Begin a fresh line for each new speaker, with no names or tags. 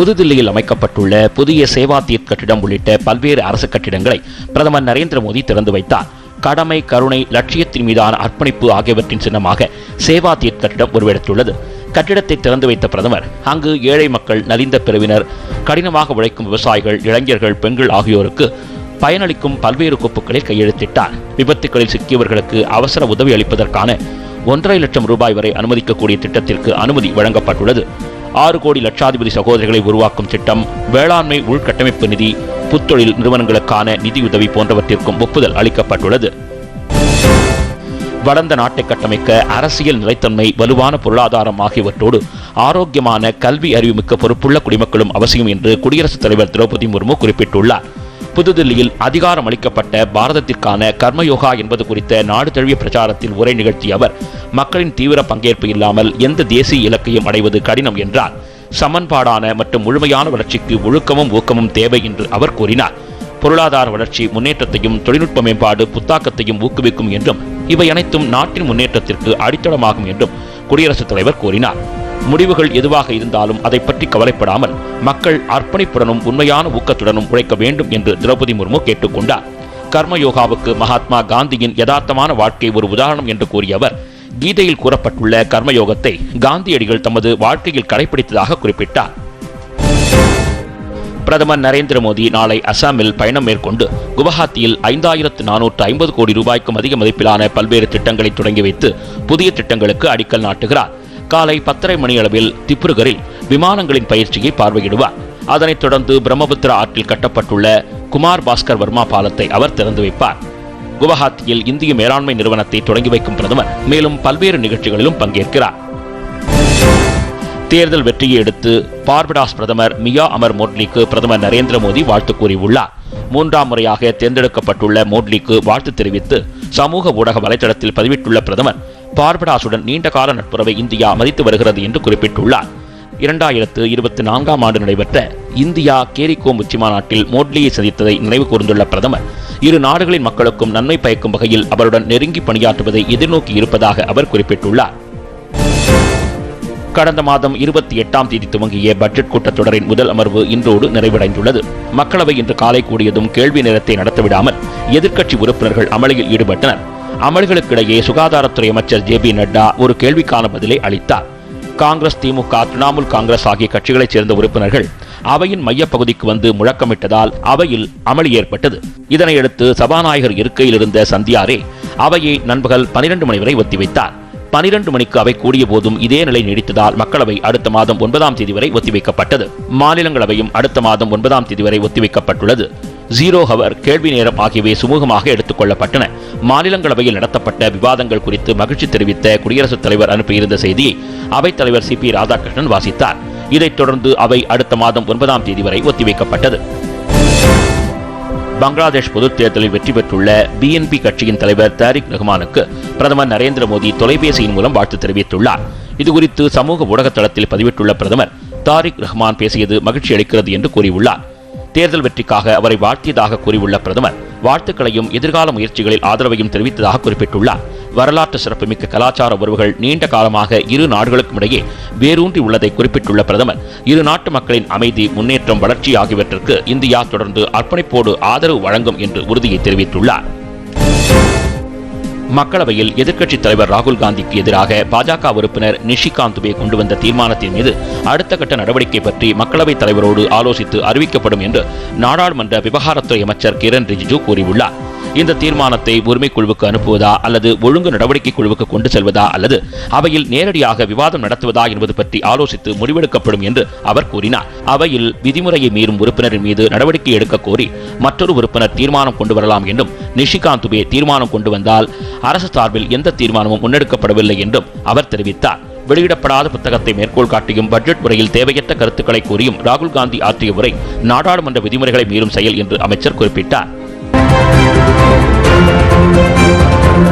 புதுதில்லியில் அமைக்கப்பட்டுள்ள புதிய சேவாதீத் கட்டிடம் உள்ளிட்ட பல்வேறு அரசு கட்டிடங்களை பிரதமர் நரேந்திர மோடி திறந்து வைத்தார். கடமை கருணை லட்சியத்தின் மீதான அர்ப்பணிப்பு ஆகியவற்றின் சின்னமாக சேவாதீத் கட்டிடம் உருவெடுத்துள்ளது. கட்டிடத்தை திறந்து வைத்த பிரதமர் அங்கு ஏழை மக்கள் நலிந்த பிரிவினர் கடினமாக உழைக்கும் விவசாயிகள் இளைஞர்கள் பெண்கள் ஆகியோருக்கு பயனளிக்கும் பல்வேறு கோப்புகளில் கையெழுத்திட்டார். விபத்துகளில் சிக்கியவர்களுக்கு அவசர உதவி அளிப்பதற்கான ஒன்றரை லட்சம் ரூபாய் வரை அனுமதிக்கக்கூடிய திட்டத்திற்கு அனுமதி வழங்கப்பட்டுள்ளது. ஆறு கோடி லட்சாதிபதி சகோதரிகளை உருவாக்கும் திட்டம் வேளாண்மை உள்கட்டமைப்பு நிதி புத்தொழில் நிறுவனங்களுக்கான நிதியுதவி போன்றவற்றிற்கும் ஒப்புதல் அளிக்கப்பட்டுள்ளது. வளர்ந்த நாட்டை கட்டமைக்க அரசியல் நிலைத்தன்மை வலுவான பொருளாதாரம் ஆகியவற்றோடு ஆரோக்கியமான கல்வி அறிவுமிக்க பொறுப்புள்ள குடிமக்களும் அவசியம் என்று குடியரசுத் தலைவர் திரௌபதி முர்மு குறிப்பிட்டுள்ளார். புதுதில்லியில் அதிகாரம் அளிக்கப்பட்ட பாரதத்திற்கான கர்மயோகா என்பது குறித்த நாடு தழுவிய பிரச்சாரத்தில் உரை நிகழ்த்திய அவர் மக்களின் தீவிர பங்கேற்பு இல்லாமல் எந்த தேசிய இலக்கையும் அடைவது கடினம் என்றார். சமன்பாடான மற்றும் முழுமையான வளர்ச்சிக்கு ஒழுக்கமும் ஊக்கமும் தேவை என்று அவர் கூறினார். பொருளாதார வளர்ச்சி முன்னேற்றத்தையும் தொழில்நுட்ப மேம்பாடு புத்தாக்கத்தையும் ஊக்குவிக்கும் என்றும் இவை அனைத்தும் நாட்டின் முன்னேற்றத்திற்கு அடித்தளமாகும் என்றும் குடியரசுத் தலைவர் கூறினார். முடிவுகள் எதுவாக இருந்தாலும் அதை பற்றி கவலைப்படாமல் மக்கள் அர்ப்பணிப்புடனும் உண்மையான ஊக்கத்துடனும் உழைக்க வேண்டும் என்று திரௌபதி முர்மு கேட்டுக்கொண்டார் கர்மயோகாவுக்கு மகாத்மா காந்தியின் யதார்த்தமான வாழ்க்கை ஒரு உதாரணம் என்று கூறிய அவர் கீதையில் கூறப்பட்டுள்ள கர்மயோகத்தை காந்தியடிகள் தமது வாழ்க்கையில் கடைபிடித்ததாக குறிப்பிட்டார். பிரதமர் நரேந்திர மோடி நாளை அசாமில் பயணம் மேற்கொண்டு குவஹாத்தியில் ஐந்தாயிரத்து நானூற்று ஐம்பது கோடி ரூபாய்க்கும் அதிக மதிப்பிலான பல்வேறு திட்டங்களை தொடங்கி வைத்து புதிய திட்டங்களுக்கு அடிக்கல் நாட்டுகிறார். காலை பத்தரை மணி அளவில் திப்ருகரில் விமானங்களின் பயிற்சியை பார்வையிடுவார். அதனைத் தொடர்ந்து பிரம்மபுத்திரா ஆற்றில் கட்டப்பட்டுள்ள குமார் பாஸ்கர் வர்மா பாலத்தை அவர் திறந்து வைப்பார். குவஹாத்தியில் இந்திய மேலாண்மை நிறுவனத்தை தொடங்கி வைக்கும் பிரதமர் மேலும் பல்வேறு நிகழ்ச்சிகளிலும் பங்கேற்கிறார். தேர்தல் வெற்றியை அடுத்து பார்படாஸ் பிரதமர் மியா அமர் மோட்லிக்கு பிரதமர் நரேந்திர மோடி வாழ்த்து கூறியுள்ளார். மூன்றாம் முறையாக தேர்ந்தெடுக்கப்பட்டுள்ள மோட்லிக்கு வாழ்த்து தெரிவித்து சமூக ஊடக வலைதளத்தில் பதிவிட்டுள்ள பிரதமர் பார்படாசுடன் நீண்டகால நட்புறவை இந்தியா மதித்து வருகிறது என்று குறிப்பிட்டுள்ளார். இரண்டாயிரத்து இருபத்தி நான்காம் ஆண்டு நடைபெற்ற இந்தியா கேரிகோம் உச்சி மாநாட்டில் மோட்லியை சந்தித்ததை நினைவு கூர்ந்துள்ள பிரதமர் இரு நாடுகளின் மக்களுக்கும் நன்மை பயக்கும் வகையில் அவருடன் நெருங்கி பணியாற்றுவதை எதிர்நோக்கி இருப்பதாக அவர் குறிப்பிட்டுள்ளார். கடந்த மாதம் இருபத்தி எட்டாம் தேதி துவங்கிய பட்ஜெட் கூட்டத்தொடரின் முதல் அமர்வு இன்றோடு நிறைவடைந்துள்ளது. மக்களவை இன்று காலை கூடியதும் கேள்வி நேரத்தை நடத்தவிடாமல் எதிர்க்கட்சி உறுப்பினர்கள் அமளியில் ஈடுபட்டனர். அமளிகளுக்கிடையே சுகாதாரத்துறை அமைச்சர் ஜே பி நட்டா ஒரு கேள்விக்கான பதிலை அளித்தார். காங்கிரஸ் திமுக திரிணாமுல் காங்கிரஸ் ஆகிய கட்சிகளைச் சேர்ந்த உறுப்பினர்கள் அவையின் மையப்பகுதிக்கு வந்து முழக்கமிட்டதால் அவையில் அமளி ஏற்பட்டது. இதனையடுத்து சபாநாயகர் இருக்கையில் இருந்த சந்தியாரே அவையை நண்பகல் பனிரெண்டு மணி வரை ஒத்திவைத்தார். பனிரெண்டு மணிக்கு அவை கூடிய போதும் இதே நிலை நீடித்ததால் மக்களவை அடுத்த மாதம் ஒன்பதாம் தேதி வரை ஒத்திவைக்கப்பட்டது. மாநிலங்களவையும் அடுத்த மாதம் ஒன்பதாம் தேதி வரை ஒத்திவைக்கப்பட்டுள்ளது. ஜீரோ ஹவர் கேள்வி நேரம் ஆகியவை சுமூகமாக எடுத்துக் கொள்ளப்பட்டன. மாநிலங்களவையில் நடத்தப்பட்ட விவாதங்கள் குறித்து மகிழ்ச்சி தெரிவித்த குடியரசுத் தலைவர் அனுப்பியிருந்த செய்தியை அவைத் தலைவர் சி பி ராதாகிருஷ்ணன் வாசித்தார். இதைத் தொடர்ந்து அவை அடுத்த மாதம் ஒன்பதாம் தேதி வரை ஒத்திவைக்கப்பட்டது. பங்களாதேஷ் பொதுத் தேர்தலில் வெற்றி பெற்றுள்ள பிஎன்பி கட்சியின் தலைவர் தாரிக் ரஹ்மானுக்கு பிரதமர் நரேந்திர மோடி தொலைபேசியின் மூலம் வாழ்த்து தெரிவித்துள்ளார். இதுகுறித்து சமூக ஊடக தளத்தில் பதிவிட்டுள்ள பிரதமர் தாரிக் ரஹ்மான் பேசியது மகிழ்ச்சி அளிக்கிறது என்று கூறியுள்ளார். தேர்தல் வெற்றிக்காக அவரை வாழ்த்தியதாக கூறியுள்ள பிரதமர் வாழ்த்துக்களையும் எதிர்கால முயற்சிகளில் ஆதரவையும் தெரிவித்ததாக குறிப்பிட்டுள்ளார். வரலாற்று சிறப்புமிக்க கலாச்சார உறவுகள் நீண்ட காலமாக இரு நாடுகளுக்கும் இடையே வேரூன்றி உள்ளதை குறிப்பிட்டுள்ள பிரதமர் இரு நாட்டு மக்களின் அமைதி முன்னேற்றம் வளர்ச்சி ஆகியவற்றிற்கு இந்தியா தொடர்ந்து அர்ப்பணிப்போடு ஆதரவு வழங்கும் என்று உறுதியை தெரிவித்துள்ளார். மக்களவையில் எதிர்க்கட்சித் தலைவர் ராகுல் காந்திக்கு எதிராக பாஜக உறுப்பினர் நிஷிகாந்த் துபே கொண்டு வந்த தீர்மானத்தின் மீது அடுத்த கட்ட நடவடிக்கை பற்றி மக்களவைத் தலைவரோடு ஆலோசித்து அறிவிக்கப்படும் என்று நாடாளுமன்ற விவகாரத்துறை அமைச்சர் கிரண் ரிஜிஜு கூறியுள்ளார். இந்த தீர்மானத்தை உரிமை குழுவுக்கு அனுப்புவதா அல்லது ஒழுங்கு நடவடிக்கை குழுவுக்கு கொண்டு செல்வதா அல்லது அவையில் நேரடியாக விவாதம் நடத்துவதா என்பது பற்றி ஆலோசித்து முடிவெடுக்கப்படும் என்று அவர் கூறினார். அவையில் விதிமுறையை மீறும் உறுப்பினரின் மீது நடவடிக்கை எடுக்க கோரி மற்றொரு உறுப்பினர் தீர்மானம் கொண்டு வரலாம் என்றும் நிஷிகாந்த் துபே தீர்மானம் கொண்டு வந்தால் அரசு சார்பில் எந்த தீர்மானமும் முன்னெடுக்கப்படவில்லை என்றும் அவர் தெரிவித்தார். வெளியிடப்படாத புத்தகத்தை மேற்கோள் காட்டியும் பட்ஜெட் உரையில் தேவையற்ற கருத்துக்களை கூறியும் ராகுல் காந்தி ஆற்றிய உரை நாடாளுமன்ற விதிமுறைகளை மீறும் செயல் என்று அமைச்சர் குறிப்பிட்டார். Música